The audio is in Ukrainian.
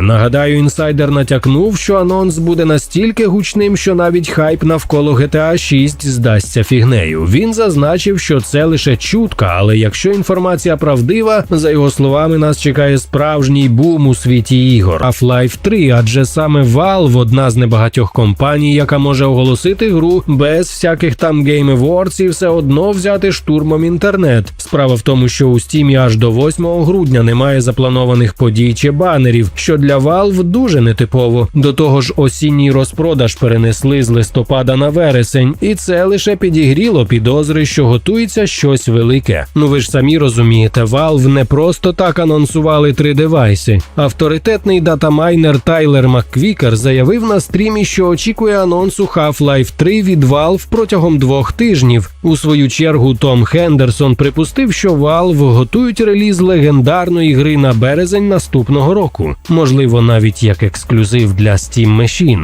Нагадаю, інсайдер натякнув, що анонс буде настільки гучним, що навіть хайп навколо GTA 6 здасться фігнею. Він зазначив, що це лише чутка, але якщо інформація правдива, за його словами, нас чекає справжній бум у світі ігор. Half-Life 3, адже саме Valve – одна з небагатьох компаній, яка може оголосити гру без всяких там Game Awards і все одно взяти штурмом інтернет. Справа в тому, що у Steam аж до 8 грудня немає запланованих подій чи банерів, що для Valve дуже нетипово. До того ж, осінній розпродаж перенесли з листопада на вересень, і це лише підігріло підозри, що готується щось велике. Ну ви ж самі розумієте, Valve не просто так анонсували три девайси. Авторитетний датамайнер Тайлер Макквікер заявив на стрімі, що очікує анонсу Half-Life 3 від Valve протягом двох тижнів. У свою чергу Том Хендерсон припустив, що Valve готують реліз легендарної гри на березень наступного року, можливо, навіть як ексклюзив для Steam Machine.